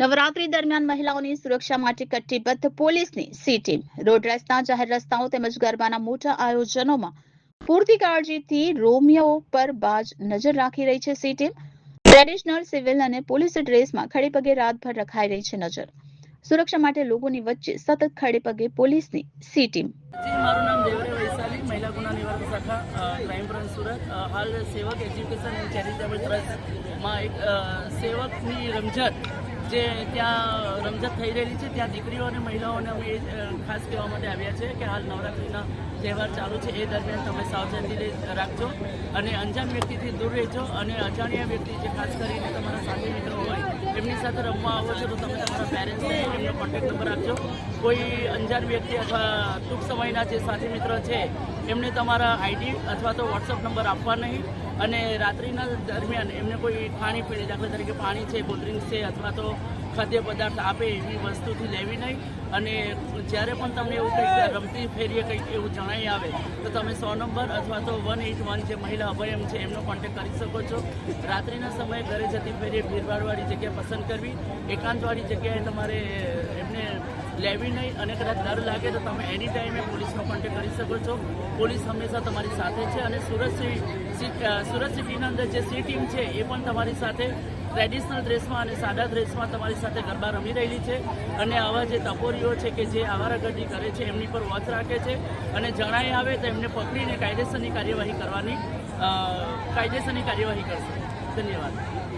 નવરાત્રી દરમિયાન મહિલાઓની સુરક્ષા માટે કટિબદ્ધ પોલીસની સી ટીમ. રોડ રસ્તા, જાહેર રસ્તાઓ તેમજ ગરબાના મોટા આયોજનોમાં પૂરતી કાળજીથી રોમિયો પર બાજ નજર રાખી રહી છે સી ટીમ. ટ્રેડિશનલ સિવિલ અને પોલીસ ડ્રેસમાં ખડે પગે રાતભર રખાઈ રહી છે નજર. સુરક્ષા માટે લોકોની વચ્ચે સતત ખડે પગે પોલીસની સી ટીમ. શાખા ક્રાઇમ બ્રાન્ચ સુરત. હાલ સેવક એજ્યુકેશન એન્ડ ચેરિટેબલ ટ્રસ્ટમાં એક સેવકની રમઝટ, જે ત્યાં રમઝટ થઈ રહેલી છે, ત્યાં દીકરીઓ અને મહિલાઓને અમે ખાસ કહેવા માટે આવ્યા છે કે હાલ નવરાત્રિના તહેવાર ચાલુ છે. એ દરમિયાન તમે સાવચેતી રાખજો અને અંજાન વ્યક્તિથી દૂર રહેજો અને અજાણ્યા વ્યક્તિ જે ખાસ કરીને તમારા સાથી મિત્રો હોય એમની સાથે રમવા આવો છો તો તમે તમારા પેરેન્ટ્સને એમનો કોન્ટેક્ટ નંબર આપજો. કોઈ અંજાન વ્યક્તિ અથવા ટૂંક સમયના જે સાથી મિત્ર છે, એમને તમારા આઈડી અથવા તો વોટ્સઅપ નંબર આપવા નહીં. અને રાત્રિના દરમિયાન એમને કોઈ ખાણી પીણી, દાખલા તરીકે પાણી છે કોલ્ડ્રિંક્સ છે અથવા તો ખાદ્ય પદાર્થ આપે એવી વસ્તુથી લેવી નહીં. અને જ્યારે પણ તમને એવું કંઈક રમતી ફેરીએ કંઈક એવું જણાઈ આવે, તો તમે સો નંબર અથવા તો વન એઇટ વન જે મહિલા અભયમ છે એમનો કોન્ટેક્ટ કરી શકો છો. રાત્રિના સમયે ઘરે જતી ફેરીએ ભીડભાડવાળી જગ્યા પસંદ કરવી. એકાંતવાળી જગ્યાએ તમારે એમને લેવી નહીં અને કદાચ ડર લાગે તો તમે એની ટાઈમે પોલીસનો કોન્ટેક્ટ કરી શકો છો. પોલીસ હંમેશા તમારી સાથે છે અને સુરત સુરત સિટીના અંદર જે સી ટીમ છે એ પણ તમારી સાથે ટ્રેડિશનલ ડ્રેસમાં અને સાદા ડ્રેસમાં તમારી સાથે ગરબા રમી રહેલી છે. અને આવા જે ટપોરીઓ છે કે જે આવારાગર્દી કરે છે એમની પર વોચ રાખે છે. અને જણાઈ આવે તો એમને પકડીને કાયદેસરની કાર્યવાહી કરવાની કાયદેસરની કાર્યવાહી કરશે. ધન્યવાદ.